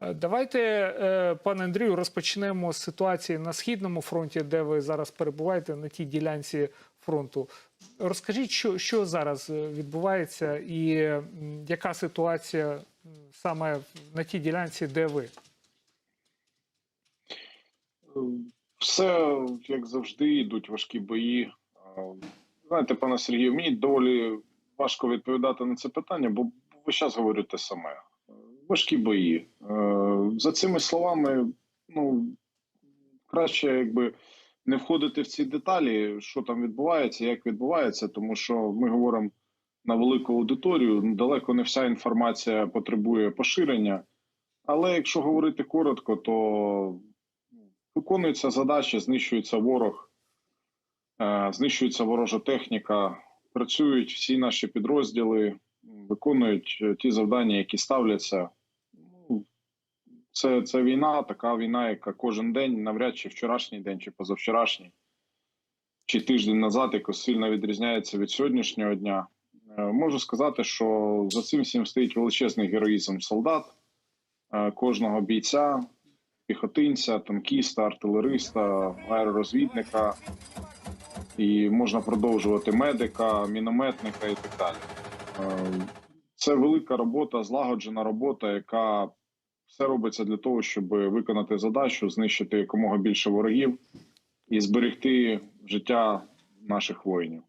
Е, Давайте, е, пане Андрію, розпочнемо з ситуації на східному фронті, де ви зараз перебуваєте на тій ділянці фронту. Розкажіть, що, що зараз е, відбувається, і яка ситуація саме на тій ділянці, де ви? Все, як завжди, йдуть важкі бої. Знаєте, пане Сергію, мені доволі важко відповідати на це питання, бо ви зараз говорите саме. Важкі бої. Е, За цими словами, ну краще якби не входити в ці деталі, що там відбувається, як відбувається, тому що ми говоримо на велику аудиторію. Далеко не вся інформація потребує поширення. Але якщо говорити коротко, то виконується задача, знищується ворог, е, знищується ворожа техніка, працюють всі наші підрозділи, виконують е, ті завдання, які ставляться. Це, це війна, така війна, яка кожен день, навряд чи вчорашній день, чи позавчорашній, чи тиждень назад, якось сильно відрізняється від сьогоднішнього дня. Е, Можу сказати, що за цим всім стоїть величезний героїзм солдат, е, кожного бійця, піхотинця, танкіста, артилериста, аеророзвідника, і можна продовжувати медика, мінометника і так далі. Е, Це велика робота, злагоджена робота, яка все робиться для того, щоб виконати задачу, знищити якомога більше ворогів і зберегти життя наших воїнів.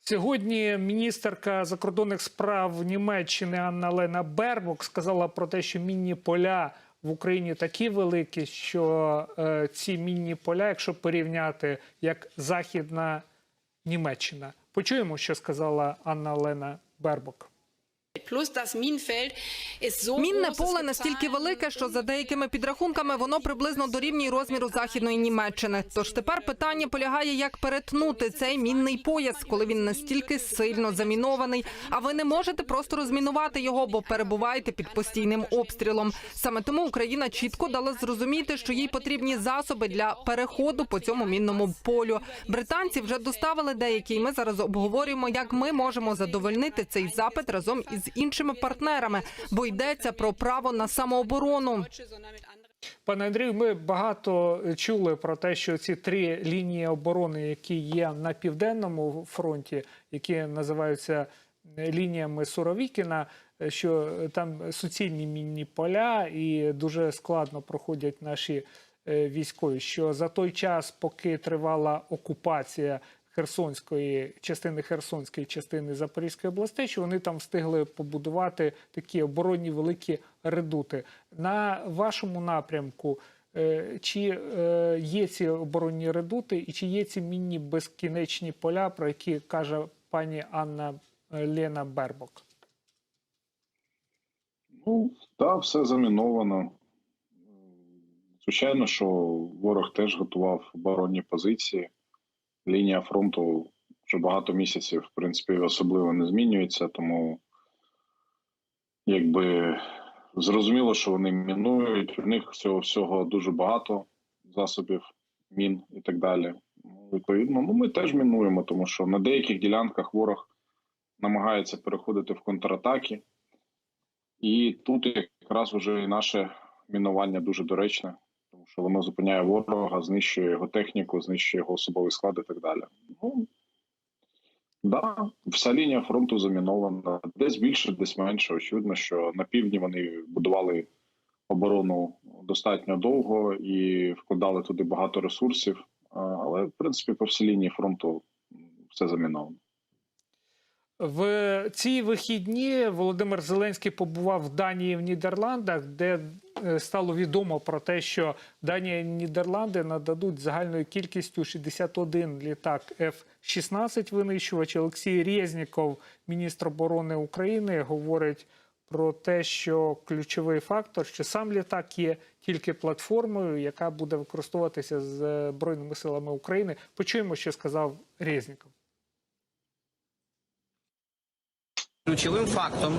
Сьогодні міністерка закордонних справ Німеччини Анна Лена Бербок сказала про те, що мінні поля в Україні такі великі, що е, ці мінні поля, якщо порівняти як Західна Німеччина, почуємо, що сказала Анна Лена Бербок. Мінне поле настільки велике, що за деякими підрахунками воно приблизно дорівнює розміру західної Німеччини. Тож тепер питання полягає, як перетнути цей мінний пояс, коли він настільки сильно замінований. А ви не можете просто розмінувати його, бо перебуваєте під постійним обстрілом. Саме тому Україна чітко дала зрозуміти, що їй потрібні засоби для переходу по цьому мінному полю. Британці вже доставили деякі. і Ми зараз обговорюємо, як ми можемо задовольнити цей запит разом із іншими партнерами, бо йдеться про право на самооборону. Пане Андрію, ми багато чули про те, що ці три лінії оборони, які є на південному фронті, які називаються лініями Суровікіна, що там суцільні мінні поля і дуже складно проходять наші е, військові. Що за той час, поки тривала окупація Херсонської частини Херсонської частини Запорізької областей, що вони там встигли побудувати такі оборонні великі редути. На вашому напрямку е, чи е, є ці оборонні редути, і чи є ці мінні безкінечні поля, про які каже пані Анна е, Лена Бербок? Ну, так, все заміновано. Звичайно, що ворог теж готував оборонні позиції. Лінія фронту вже багато місяців, в принципі, особливо не змінюється, тому якби зрозуміло, що вони мінують. У них всього всього дуже багато засобів, мін і так далі. Ну, Відповідно, ну ми теж мінуємо, тому що на деяких ділянках ворог намагається переходити в контратаки. І тут якраз вже і наше мінування дуже доречне, що воно зупиняє ворога, знищує його техніку, знищує його особовий склад і так далі. Ну да, вся лінія фронту замінована. Десь більше, десь менше. Очевидно, що на півдні вони будували оборону достатньо довго і вкладали туди багато ресурсів. Але в принципі по всій лінії фронту все заміновано. В ці вихідні Володимир Зеленський побував в Данії в Нідерландах, де е, стало відомо про те, що Данія і Нідерланди нададуть загальною кількістю 61 літак F-16 винищувач. Олексій Резніков, міністр оборони України, говорить про те, що ключовий фактор, що сам літак є тільки платформою, яка буде використовуватися збройними силами України. Почуємо, що сказав Резніков. Ключовим фактом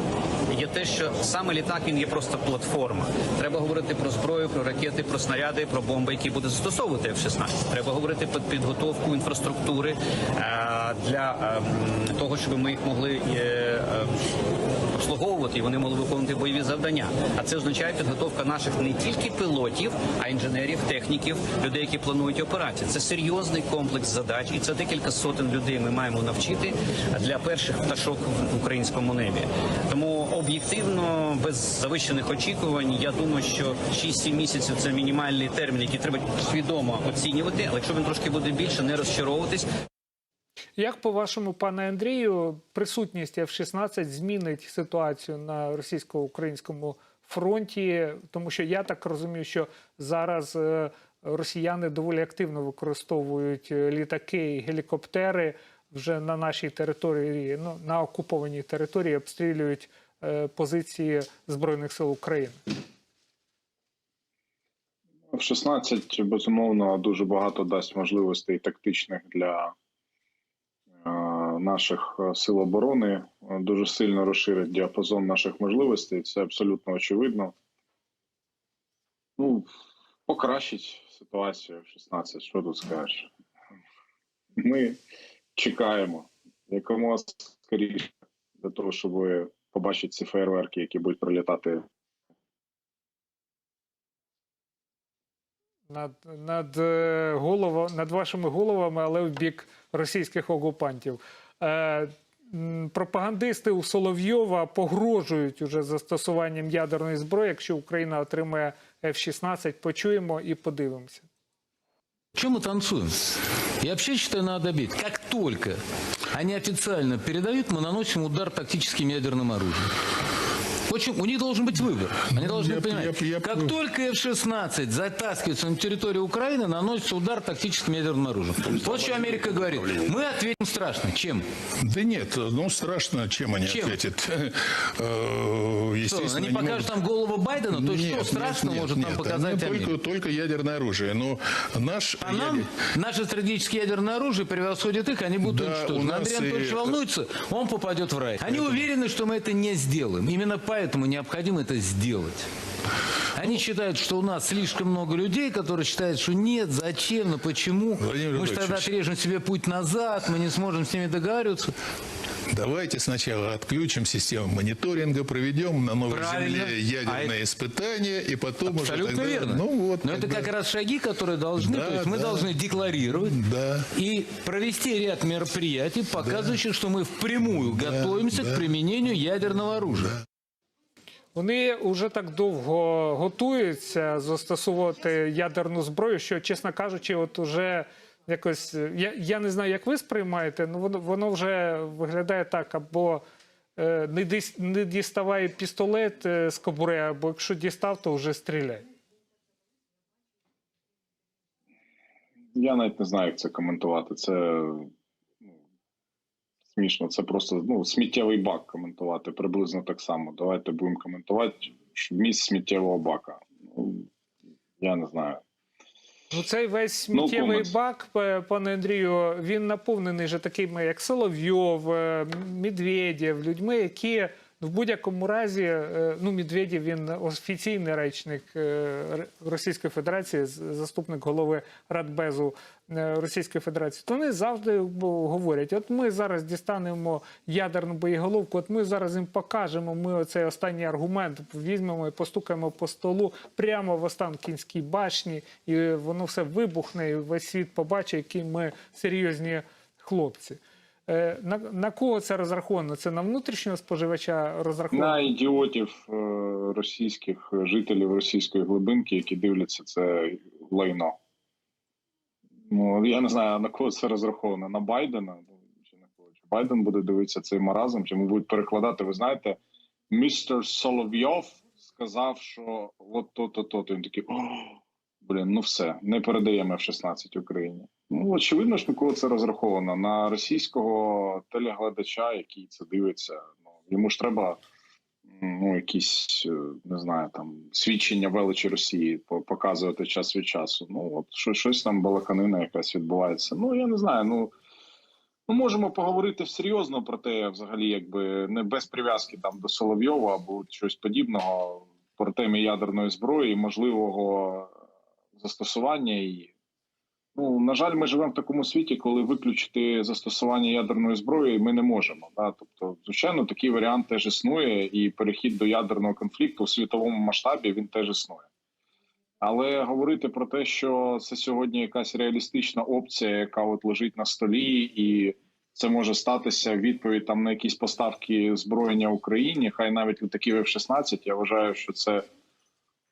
є те, що саме літак він є просто платформа. Треба говорити про зброю, про ракети, про снаряди, про бомби, які буде застосовувати F-16. Треба говорити про підготовку інфраструктури е, для е, того, щоб ми їх могли е, е, обслуговувати і вони могли виконувати бойові завдання. А це означає підготовка наших не тільки пілотів, а інженерів, техніків, людей, які планують операції. Це серйозний комплекс задач, і це декілька сотень людей. Ми маємо навчити для перших пташок в українському небі. Тому об'єктивно, без завищених очікувань, я думаю, що 6-7 місяців це мінімальний термін, який треба свідомо оцінювати. Але якщо він трошки буде більше, не розчаровуватись. Як по-вашому, пане Андрію, присутність F-16 змінить ситуацію на російсько-українському фронті? Тому що я так розумію, що зараз е, росіяни доволі активно використовують е, літаки і гелікоптери вже на нашій території, ну на окупованій території, обстрілюють е, позиції збройних сил України. В 16, безумовно, дуже багато дасть можливостей тактичних для наших е, сил оборони. Е, Дуже сильно розширить діапазон наших можливостей. Це абсолютно очевидно. Ну, покращить ситуацію в 16. Що тут скажеш? Ми чекаємо якомога скоріше для того, щоб побачити ці фейерверки, які будуть прилітати над, над, е, голова, над вашими головами, але в бік російських окупантів. Е, м, пропагандисти у Соловйова погрожують уже застосуванням ядерної зброї, якщо Україна отримає F-16. Почуємо і подивимося. Чем мы танцуем? Я вообще считаю, надо бить. Как только они официально передают, мы наносим удар тактическим ядерным оружием. Очень, у них должен быть выбор. Они должны Я- понимать, я- я- как только F-16 затаскивается на территорию Украины, наносится удар тактическим ядерным оружием. Вот что Америка говорит. Мы ответим страшно. Чем? Да нет, ну страшно, чем они Чем? ответят. Э, Что, Естественно, они не покажут могут- там голову Байдена? То есть Нет, что страшно нет, может нет, нам показать Оно Америка? только, только ядерное оружие. Но наш А нам наше стратегическое ядерное оружие превосходит их, они будут Да, уничтожены. Андрей и- Анатольевич волнуется, он попадет в рай. Они уверены, что мы это не сделаем. Именно поэтому необходимо это сделать. Они считают, что у нас слишком много людей, которые считают, что нет, зачем, ну почему. Владимир мы же тогда отрежем себе путь назад, мы не сможем с ними договариваться. Давайте сначала отключим систему мониторинга, проведем на новой Правильно. земле ядерные А испытания, и потом уже Абсолютно тогда- верно. Ну вот. Но это тогда- как раз шаги, которые должны, Да, то есть мы да. должны декларировать Да. и провести ряд мероприятий, показывающих, что мы впрямую готовимся да. к применению ядерного оружия. Вони вже так довго готуються застосовувати ядерну зброю, що, чесно кажучи, от уже якось я, я не знаю, як ви сприймаєте, але воно, воно вже виглядає так, або е, не, дис, не діставай пістолет е, з кобури, або якщо дістав, то вже стріляй. Я навіть не знаю, як це коментувати. Це ну, смішно. Це просто ну, сміттєвий бак коментувати. Приблизно так само. Давайте будемо коментувати місць сміттєвого бака. Ну, я не знаю. Ну, цей весь сміттєвий comments. бак, пане Андрію, він наповнений же такими, як Соловйов, е, Медведєв, людьми, які в будь-якому разі, е, ну, Медведєв, він офіційний речник е, Російської Федерації, заступник голови Радбезу е, Російської Федерації, то вони завжди говорять: от ми зараз дістанемо ядерну боєголовку, от ми зараз їм покажемо, ми оцей останній аргумент візьмемо і постукаємо по столу прямо в Останкінській башні, і воно все вибухне, і весь світ побачить, які ми серйозні хлопці. Е, На, на кого це розраховано? Це на внутрішнього споживача розраховано? На ідіотів е, російських жителів російської глибинки, які дивляться це лайно. Ну, я не знаю, на кого це розраховано. На Байдена Ну, чи на кого? Чи Байден буде дивитися цей маразм, чи йому будуть перекладати. Ви знаєте, містер Соловйов сказав, що от то-то, то-то. Він такий, блін, ну все, не передаємо F-16 Україні. Ну, очевидно ж, кого це розраховано. На російського телеглядача, який це дивиться. Ну, йому ж треба ну, якісь, е, не знаю, там свідчення величі Росії показувати час від часу. Ну, от що, щось там балаканина якась відбувається. Ну, я не знаю. Ну, ми можемо поговорити серйозно про те, взагалі, якби не без прив'язки там до Соловйова або щось подібного, про темі ядерної зброї, можливого застосування її. Ну на жаль, ми живемо в такому світі, коли виключити застосування ядерної зброї ми не можемо. Да? Тобто, звичайно, такий варіант теж існує, і перехід до ядерного конфлікту у світовому масштабі він теж існує. Але говорити про те, що це сьогодні якась реалістична опція, яка от лежить на столі, і це може статися відповідь там на якісь поставки зброєння Україні, хай навіть літаків F-16, я вважаю, що це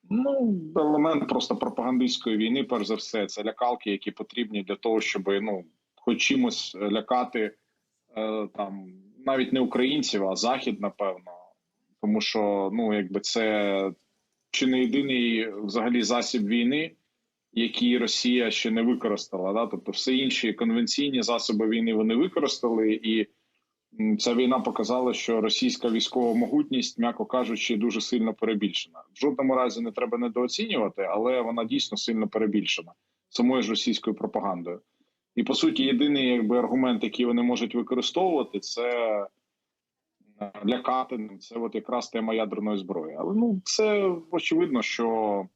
ну елемент просто пропагандистської війни. Перш за все, це лякалки, які потрібні для того, щоб ну хоч чимось лякати е, там навіть не українців, а захід, напевно, тому що ну якби це чи не єдиний взагалі засіб війни, який Росія ще не використала. Да? Тобто, все інші конвенційні засоби війни вони використали, і ця війна показала, що російська військова могутність, м'яко кажучи, дуже сильно перебільшена. В жодному разі не треба недооцінювати, але вона дійсно сильно перебільшена самою ж російською пропагандою. І по суті, єдиний якби аргумент, який вони можуть використовувати, це е, лякати. Це от якраз тема ядерної зброї. Але ну це очевидно, що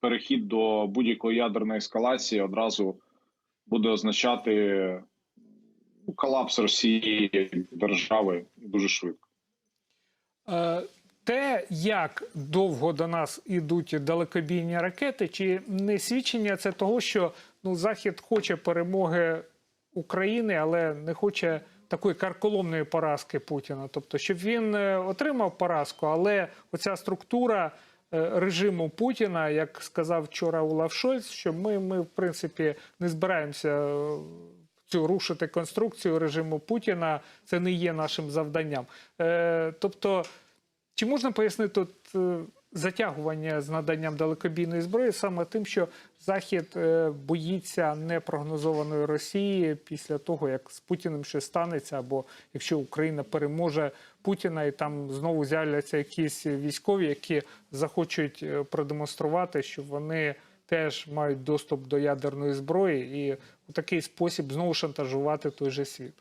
перехід до будь-якої ядерної ескалації одразу буде означати колапс Росії держави дуже швидко. Е, Те, як довго до нас ідуть далекобійні ракети, чи не свідчення це того, що ну, Захід хоче перемоги України, але не хоче такої карколомної поразки Путіна. Тобто, щоб він е, отримав поразку, але оця структура е, режиму Путіна, як сказав вчора Олаф Шольц, що ми, ми в принципі не збираємося. Цю рушити конструкцію режиму Путіна це не є нашим завданням. Е, тобто, чи можна пояснити тут е, затягування з наданням далекобійної зброї саме тим, що Захід е, боїться непрогнозованої Росії після того, як з Путіним щось станеться, або якщо Україна переможе Путіна, і там знову з'являться якісь військові, які захочуть продемонструвати, що вони теж мають доступ до ядерної зброї, і у такий спосіб знову шантажувати той же світ.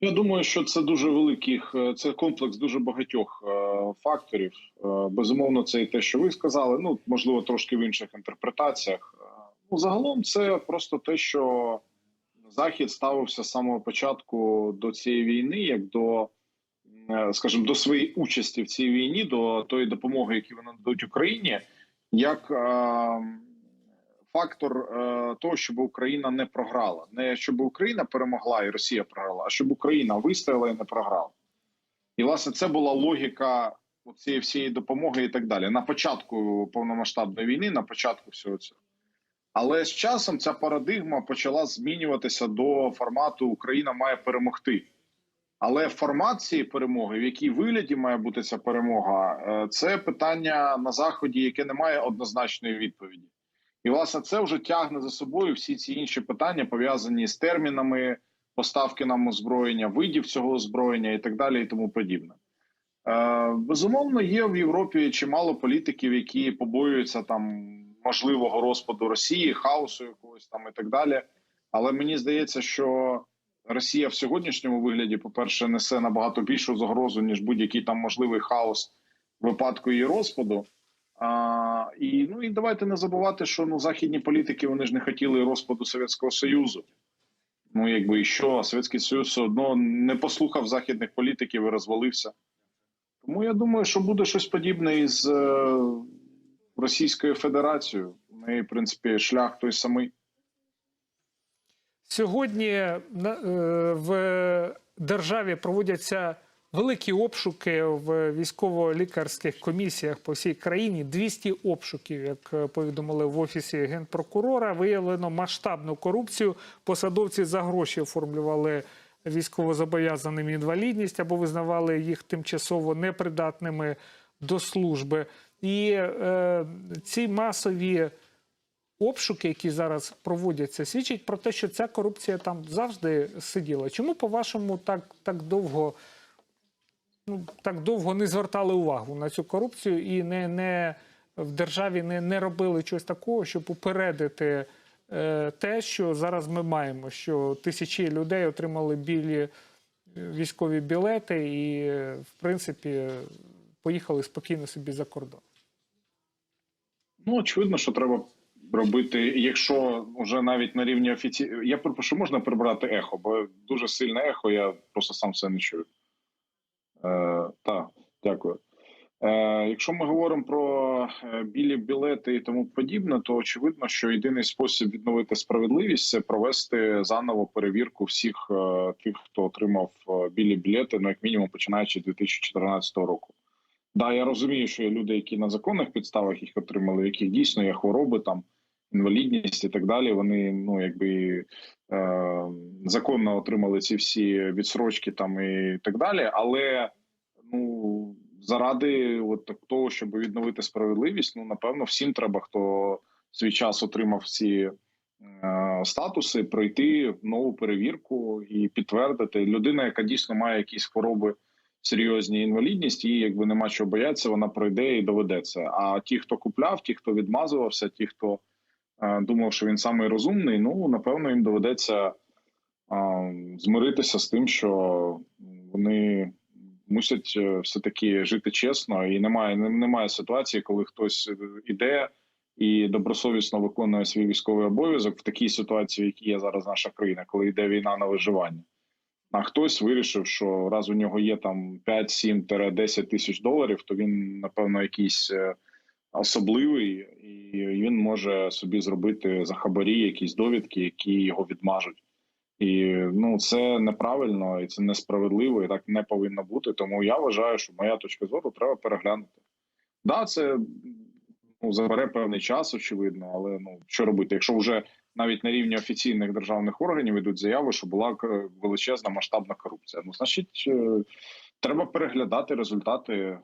Я думаю, що це дуже великих, е, це комплекс дуже багатьох е, факторів. Е, безумовно, це і те, що ви сказали. Ну можливо, трошки в інших інтерпретаціях. Ну загалом, це просто те, що Захід ставився з самого початку до цієї війни, як до, скажімо, до своєї участі в цій війні, до тої допомоги, яку вони надають Україні, як е, фактор е, того, щоб Україна не програла, не щоб Україна перемогла і Росія програла, а щоб Україна вистояла і не програла. І власне це була логіка цієї всієї допомоги і так далі. На початку повномасштабної війни, на початку всього цього. Але з часом ця парадигма почала змінюватися до формату Україна має перемогти. Але формат цієї перемоги, в якій вигляді має бути ця перемога, е, це питання на заході, яке не має однозначної відповіді. І власне це вже тягне за собою всі ці інші питання, пов'язані з термінами поставки нам озброєння, видів цього озброєння і так далі, і тому подібне. Е, безумовно, є в Європі чимало політиків, які побоюються там можливого розпаду Росії, хаосу якогось там і так далі. Але мені здається, що Росія в сьогоднішньому вигляді, по-перше, несе набагато більшу загрозу, ніж будь-який там можливий хаос випадку її розпаду. А, і ну і давайте не забувати, що ну західні політики вони ж не хотіли розпаду Совєтського Союзу. Ну якби і що, Совєтський Союз все одно не послухав західних політиків і розвалився. Тому я думаю, що буде щось подібне із е, Російською Федерацією. В неї, в принципі, шлях той самий. Сьогодні е, в державі проводяться великі обшуки в військово-лікарських комісіях по всій країні. 200 обшуків, як е, повідомили в офісі генпрокурора, виявлено масштабну корупцію. Посадовці за гроші оформлювали військовозобов'язаним інвалідність або визнавали їх тимчасово непридатними до служби. І е, ці масові обшуки, які зараз проводяться, свідчать про те, що ця корупція там завжди сиділа. Чому, по-вашому, так, так довго ну, так довго не звертали увагу на цю корупцію і не, не в державі не, не робили чогось такого, щоб упередити е, те, що зараз ми маємо, що тисячі людей отримали білі е, військові білети і, е, в принципі, поїхали спокійно собі за кордон. Ну, очевидно, що треба робити, якщо вже навіть на рівні офіці... Я прошу, можна прибрати ехо, бо дуже сильне ехо, я просто сам все не чую. Е, так, дякую. Е, якщо ми говоримо про е, білі білети і тому подібне, то очевидно, що єдиний спосіб відновити справедливість це провести заново перевірку всіх е, тих, хто отримав е, білі білети, ну як мінімум починаючи з 2014 року. Да, я розумію, що є люди, які на законних підставах їх отримали, яких дійсно є хвороби, там інвалідність і так далі. Вони ну якби е, законно отримали ці всі відсрочки там і так далі. Але ну заради от того, щоб відновити справедливість, ну напевно, всім треба, хто свій час отримав ці е, статуси, пройти нову перевірку і підтвердити людина, яка дійсно має якісь хвороби серйозні інвалідність, їй якби нема чого боятися, вона пройде і доведе це. А ті, хто купляв, ті, хто відмазувався, ті, хто думав, що він самий розумний, ну напевно, їм доведеться е, змиритися з тим, що вони мусять е, все таки жити чесно, і немає немає ситуації, коли хтось іде і добросовісно виконує свій військовий обов'язок в такій ситуації, в якій є зараз наша країна, коли йде війна на виживання. А хтось вирішив, що раз у нього є там 5-7-10 тисяч доларів, то він напевно якийсь е, особливий, і він може собі зробити за хабарі якісь довідки, які його відмажуть. І ну це неправильно і це несправедливо, і так не повинно бути. Тому я вважаю, що моя точка зору треба переглянути. Да, це ну, забере певний час, очевидно, але ну що робити, якщо вже навіть на рівні офіційних державних органів ідуть заяви, що була величезна масштабна корупція. Ну, значить, е, треба переглядати результати е,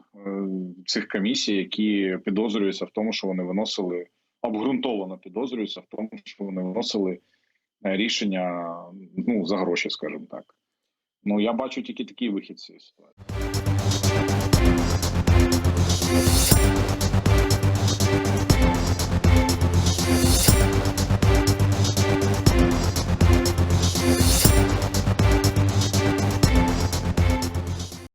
цих комісій, які підозрюються в тому, що вони виносили обґрунтовано підозрюються в тому, що вони виносили е, рішення ну за гроші, скажімо так. Ну я бачу тільки такий вихід з цієї ситуації.